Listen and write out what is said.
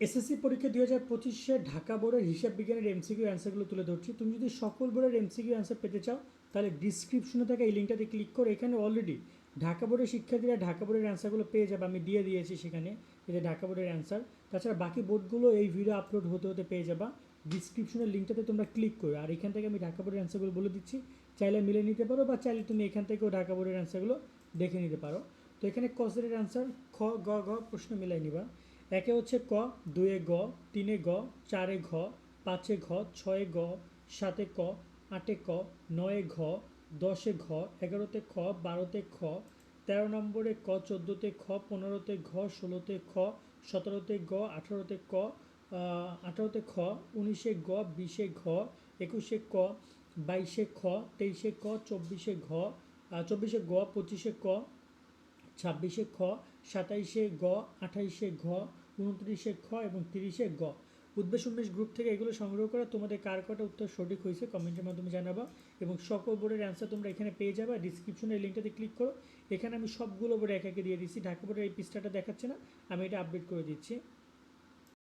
SSC পরীক্ষা দুই হাজার পঁচিশে ঢাকা বোর্ডের হিসাব বিজ্ঞানের এমসিকিউ অ্যান্সারগুলো তুলে ধরছি। তুমি যদি সকল বোর্ডের এমসিকিউ অ্যান্সার পেতে চাও, তাহলে ডিসক্রিপশনে থাকা এই লিঙ্কটাতে ক্লিক করে এখানে অলরেডি ঢাকা বোর্ডের শিক্ষার্থীরা ঢাকা বোর্ডের অ্যান্সারগুলো পেয়ে যাবে। আমি দিয়ে দিয়েছি সেখানে যে ঢাকা বোর্ডের অ্যান্সার। তাছাড়া বাকি বোর্ডগুলো এই ভিডিও আপলোড হতে হতে পেয়ে যাবা। ডিসক্রিপশনের লিঙ্কটাতে তোমরা ক্লিক করো। আর এখান থেকে আমি ঢাকা বোর্ডের অ্যান্সারগুলো বলে দিচ্ছি। চাইলে মিলে নিতে পারো বা চাইলে তুমি এখান থেকেও ঢাকা বোর্ডের অ্যান্সারগুলো দেখে নিতে পারো। তো এখানে কসের অ্যান্সার খ, গ, ঘ প্রশ্ন মিলাই নিবা। একে হচ্ছে ক, দুয়ে গ, তিনে গ, চারে ঘ, পাঁচে ঘ, ছয়ে গ সাতে ক, আটে ক, নয়ে ঘ, দশে ঘ, এগারোতে খ, বারোতে খ, তেরো নম্বরে ক, চোদ্দোতে খ, পনেরোতে ঘ, ষোলোতে খ, সতেরোতে গ, আঠারোতে ক আঠারোতে খ, উনিশে গ, বিশে ঘ, একুশে ক, বাইশে খ, তেইশে ক, চব্বিশে ঘ চব্বিশে গ, পঁচিশে ক ছাব্বিশে খ, সাতাইশে গ, আঠাইশে ঘ, উনত্রিশে খ এবং তিরিশে গ। উদ্বেশ উন্মেষ গ্রুপ থেকে এগুলো সংগ্রহ করা। তোমাদের কার কটা উত্তর সঠিক হয়েছে কমেন্টের মাধ্যমে জানাবা এবং সকল বোর্ডের অ্যান্সার তোমরা এখানে পেয়ে যাবে। ডিসক্রিপশনের লিঙ্কটাতে ক্লিক করো। এখানে আমি সবগুলো বোর্ড একে একে দিয়ে দিচ্ছি। ঢাকা বোর্ডের এই পৃষ্ঠাটা দেখাচ্ছে না। আমি এটা আপডেট করে দিচ্ছি।